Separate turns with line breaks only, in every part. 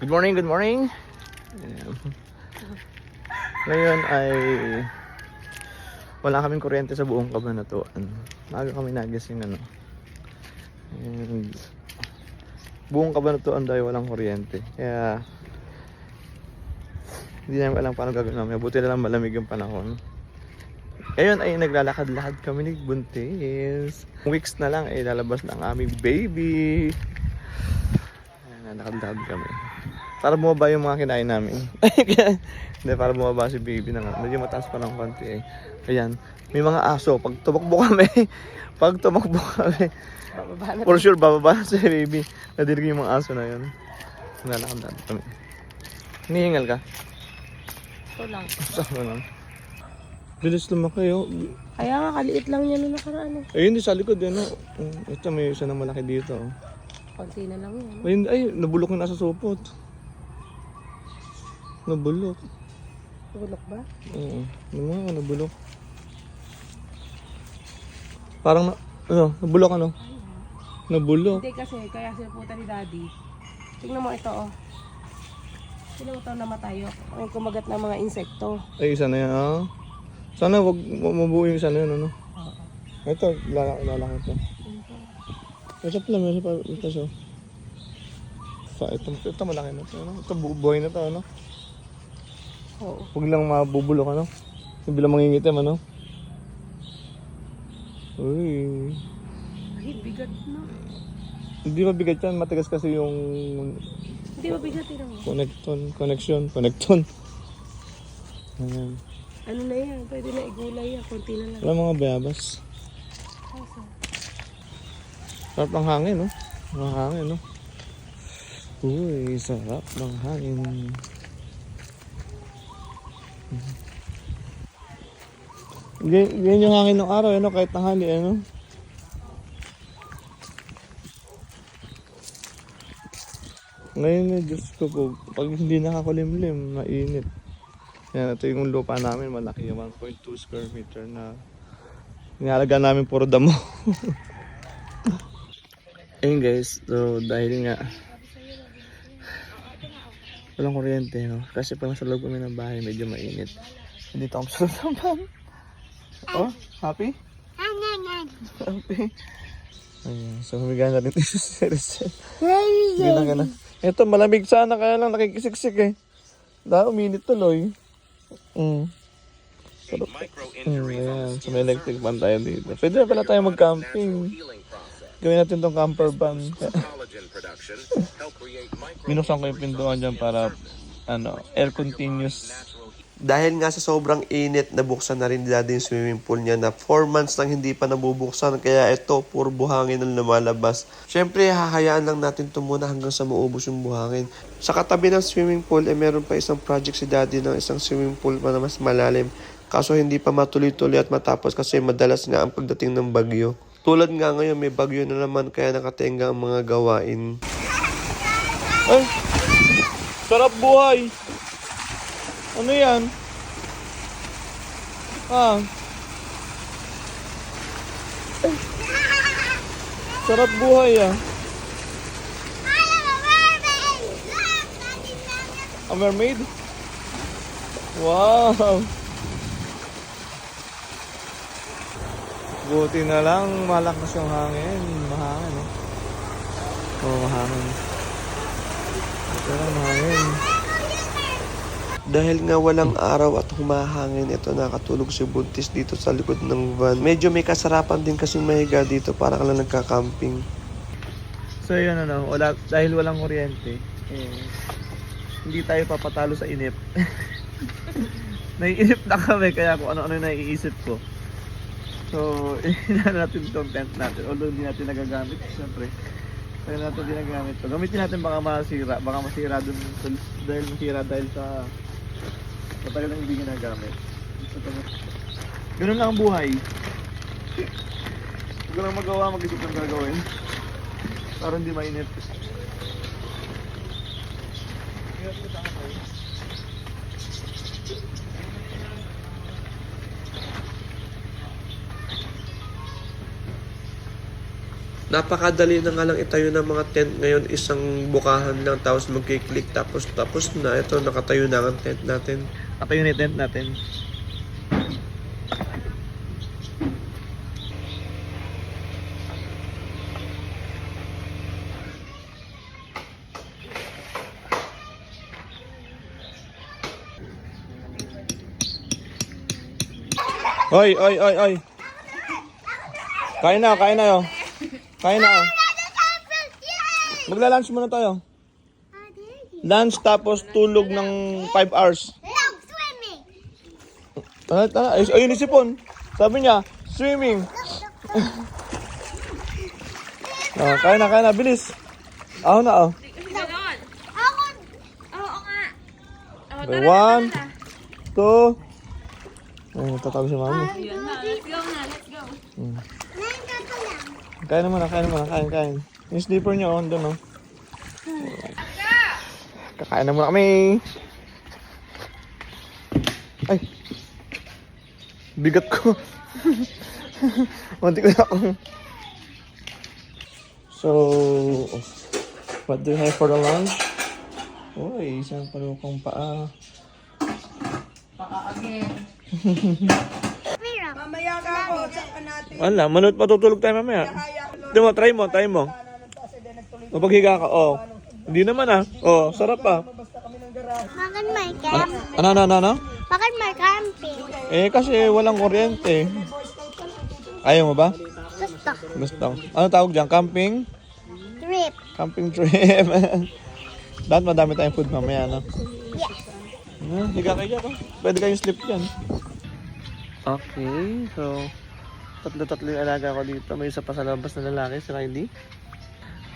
Good morning, good morning. Ayan. Ngayon ay wala kaming kuryente sa buong kabanatuan. Maaga kami nagising ano. And buong kabanatuan dahil walang kuryente. Kaya hindi namin alam paano gagawin namin. Buti na lang malamig yung panahon. Ngayon ay naglalakad-lakad kami ni Buntis. Weeks na lang ay lalabas na ang aming baby. Ayan, lakad-lakad kami. Para bumaba yung mga kinain namin. Hindi, para bumaba si baby na nga. Medyo mataas pa ng konti eh. Ayan, may mga aso. Pag tumakbo kami, pag tumakbo kami,
na.
for sure bababa na si baby. Nadirig yung mga aso na yun. Nalakad kami. Hinihingal ka?
Ito lang.
Saan lang? Bilis lumaki oh.
Kaya nga, kaliit lang niya nung nakaraan. eh.
Ayun, di sa likod yan oh. Ito may isa na malaki dito oh.
Konti na lang yan.
Ayun, ay, nabulok yung nasa supot. Nabulok.
Tulok ba?
Oo. Ano nga, nabulok. Parang na, ano, nabulok ano? Nabulok.
Hindi kasi, kaya sinaputa ni daddy. Tingnan mo ito oh. Tingnan mo ito namatay. oh. Ang kumagat ng mga insekto.
Ay, isa na yan ah. Sana wag ma- mabuo yung isa na yun, ano?
Oo.
Ito, lalaki, lalaki ito. Ito pala, meron pa, ito so. Sa, ito, ito malaki na ito, ano? Ito, bu- buhay na ito, ano?
Oo.
Huwag lang mabubulok, ano? Hindi lang mangingitim, ano? Uy.
Ay, bigat na.
Hindi mabigat yan, matigas kasi yung
Hindi mabigat ito mo.
connecton, connection, connecton. Ayan.
Ano na yan? Pwede na igulay yan. Konti na lang.
Wala mga bayabas.
Asa?
Sarap ng hangin, no? Mga hangin, no? Uy, sarap ng hangin. Gan- Ganyan yung hangin ng araw, ano? Kahit tanghali, ano? Ngayon, eh, Diyos ko po, pag hindi nakakulimlim, mainit. Yan, ito yung lupa namin, malaki yung 1.2 square meter na Inihalaga namin puro damo. Ayun guys, so dahil nga walang kuryente, no? Kasi pag nasa loob kami ng bahay, medyo mainit. Dito ako loob ng. Oh, happy? happy. Ayun, so humiga na rin si Cerecel. Sige na ka na. Ito, malamig sana, kaya lang nakikisiksik eh. Dahil uminit tuloy. Mm. Sarap. Hmm, ayan. So may electric fan tayo dito. Pwede na pala tayo mag-camping. Gawin natin tong camper van. Binuksan ko yung pintuan dyan para ano, air continuous.
Dahil nga sa sobrang init, nabuksan na rin dati yung swimming pool niya na 4 months nang hindi pa nabubuksan. Kaya ito, puro buhangin ang lumalabas. Siyempre, hahayaan lang natin ito muna hanggang sa maubos yung buhangin. Sa katabi ng swimming pool, eh, meron pa isang project si daddy ng isang swimming pool pa na mas malalim. Kaso hindi pa matuloy-tuloy at matapos kasi madalas nga ang pagdating ng bagyo. Tulad nga ngayon, may bagyo na naman kaya nakatenga ang mga gawain.
Ay! Sarap buhay! Ano yan? Ah. Ay. Sarap buhay ah. A mermaid? Wow! Buti na lang malakas yung hangin. Mahangin oh. Oo, mahangin. Buti lang mahangin.
Dahil nga walang araw at humahangin, ito nakatulog si Buntis dito sa likod ng van. Medyo may kasarapan din kasi mahiga dito para ka lang nagka-camping.
So yun ano, wala, dahil walang kuryente, eh, hindi tayo papatalo sa inip. Naiinip na kami kaya kung ano-ano yung naiisip ko. So, inaano natin itong tent natin. Although hindi natin nagagamit, siyempre. Kaya natin hindi nagagamit to. Gamitin natin baka masira. Baka masira dun sa- dahil masira dahil sa matagal nang hindi ginagamit. Ganun lang ang buhay. Huwag lang magawa, mag-isip ng gagawin. Para hindi mainit.
Napakadali na nga lang itayo ng mga tent ngayon. Isang bukahan lang tapos magkiklik tapos tapos na. Ito nakatayo na ang tent natin.
Ako yung tent natin. Oy, oy, oy, oy. Kain na, kain na yo. Kain na. oh. Magla-lunch muna tayo. Lunch tapos tulog ng 5 hours. Tara, tara. Ay, ayun Sipon. Sabi niya, swimming. oh, kaya na, kaya na. Bilis. Ako na, oh. One, two. Ay, natatabi si mami. Kain na muna, kain na muna. Kain, kain. Yung slipper niya, oh, doon, oh. Kakain na muna kami. Ay. Bigat ko. Muntik na ako. So, what do you have for the lunch? Uy, isang palukong paa.
Mira,
Mamaya ka ako, tsaka natin.
Wala, manood patutulog tayo mamaya. Di mo, try mo, try mo. Mapaghiga ka, oh. Hindi naman ah. Oh, sarap ah.
makan may camp.
Ano, ano, ano, ano?
Makan may camping.
Eh, kasi walang kuryente. Ayaw mo ba?
Gusto.
Gusto. Ano tawag dyan? Camping?
Trip.
Camping trip. Dapat madami tayong food mamaya, no?
Yes.
Hmm, higa kayo dyan, oh. Pwede kayong sleep dyan. Okay, so tatlo-tatlo yung alaga ko dito. May isa pa sa labas na lalaki, si Riley.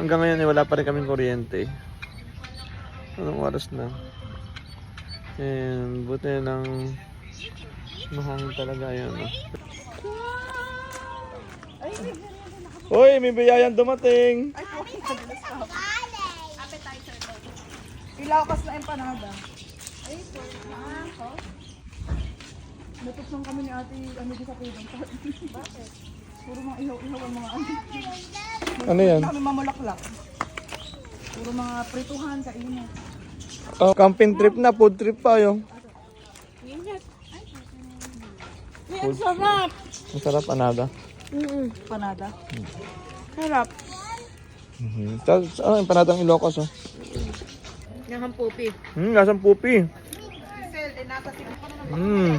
Hanggang ngayon eh, wala pa rin kaming kuryente. Anong oras na? And buti na ng mahangin talaga yun. No? Uy, may biyayan dumating!
Ilakas na empanada. Ay, po. Natok lang kami ni ate, ano di sa pidong. Bakit? Puro mga ihaw-ihaw ang mga ano.
Ano yan?
Kami mamulaklak. Puro mga prituhan sa inyo.
Oh, camping trip na, food trip pa yung.
Ay, ang sarap!
Ang sarap, anada.
Mm Panada. Sarap.
Mhm. Tapos, ano, yung panadang Ilocos, oh.
Yung pupi.
Hmm, lasang pupi. Hmm.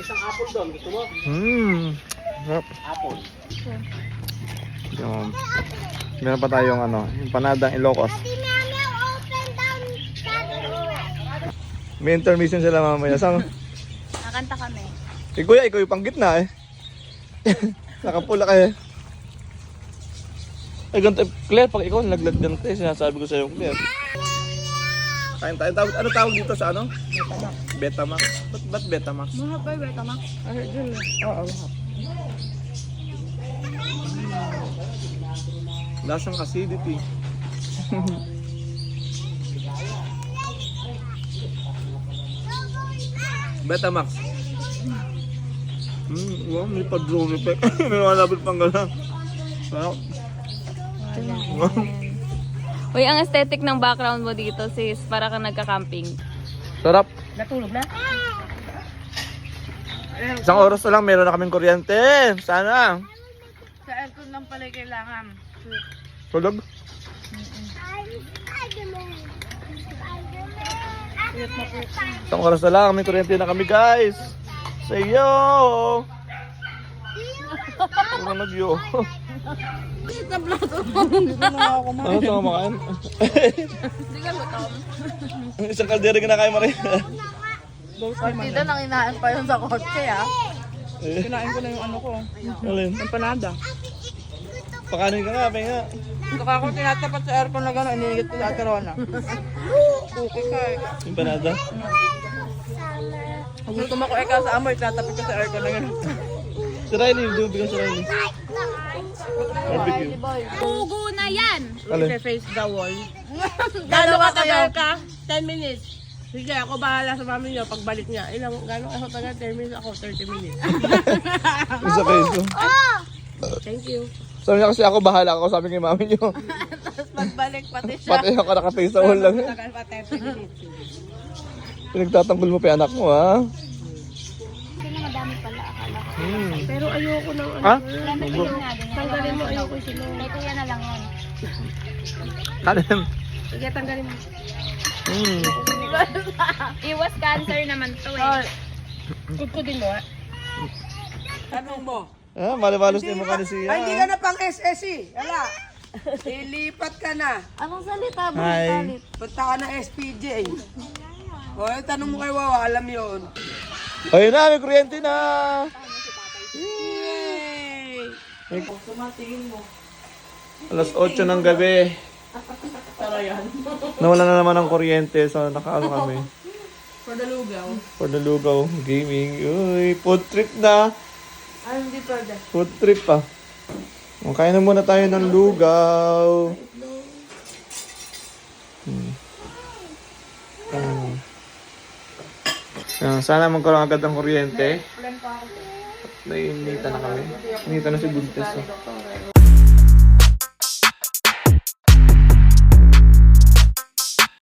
Isang apple doon, gusto mo?
Hmm. Sarap.
Apple.
Yung, meron pa tayong ano, yung panadang Ilocos. May intermission sila mamaya. Saan?
Nakanta kami.
Eh, kuya, ikaw yung panggitna eh. Nakapula kayo. Ay, ganito. eh, Claire, pag ikaw naglag ng te, sinasabi ko sa'yo, Claire. Kain tayo. Tawag, ano tawag dito sa ano? Betamax. Ba't, ba't Betamax?
Mahap ba yung Betamax? Ay, dyan na. Oo, mahap.
Lasang acidity. Betamax. Hmm, wow, may pa-drone effect. may malapit pang gano'n. Wow. Wow.
Uy, ang aesthetic ng background mo dito, sis, para kang nagka-camping.
Sarap.
Natulog na?
Isang oras na lang, meron na kaming kuryente. Sana.
Sa aircon lang pala kailangan.
Tulog. Isang oras na lang, may kuryente na kami, guys. Say yo! Ano nag-yo?
Hindi na ako
Ano sa kumakain?
Hindi ka gutom.
Isang kaldero kinakain mo rin.
Partida nang inain pa yun sa kotse ah. Kinain ko na yung ano ko.
Alin?
Empanada.
Pakanin ka nga, penga.
Saka ako tinatapat sa aircon na gano'n, inigit ko sa ate Rona. Okay ka eh.
Yung panada.
Kung gusto mo ko eka sa amoy, tinatapat ko sa aircon na gano'n.
Si Riley, ka si Riley. Barbecue.
Pugo na yan!
Alin?
face the wall. Gano'n ka tagal ka? 10 minutes. Sige, ako bahala sa mami niyo pagbalik niya. Ilang, gano'n ako tagal? 10 minutes ako, 30 minutes.
Isa kayo.
Thank you.
Sabi niya kasi ako, bahala ako. Sabi kay mami niyo.
Magbalik pati siya.
Pati ako nakatay sa wall lang.
Tagal pa 10 minutes.
Pinagtatanggol mo pa yung anak mo, ha? Hmm.
Pero ayoko ng ano.
Ha?
Tanggalin mo, ayoko sila.
Kay kuya na lang yun.
Kalim.
Sige, tanggalin mo.
Hmm.
Iwas cancer naman to eh.
Kutkutin mo, ha? Tanong mo.
Ah, mali-malos na yung mukha ni siya.
Ay, hindi ka na pang SSC. Wala. Ilipat ka na.
Anong salita?
Hi.
Punta ka na SPJ. O, eh, tanong mo kay Wawa, alam yun.
Ayun na, may kuryente na.
Yay!
Alas 8 ng gabi. Nawala na naman ang kuryente, so nakaano kami.
For the lugaw.
For the Lugaw Gaming. Uy, food trip na.
Ay, hindi pwede.
Food trip pa. O, Kain na muna tayo ng lugaw. Hmm. Hmm. Ah, sana magkaroon agad ng kuryente. Naiinitan na kami. Initan na si Buntes. Oh.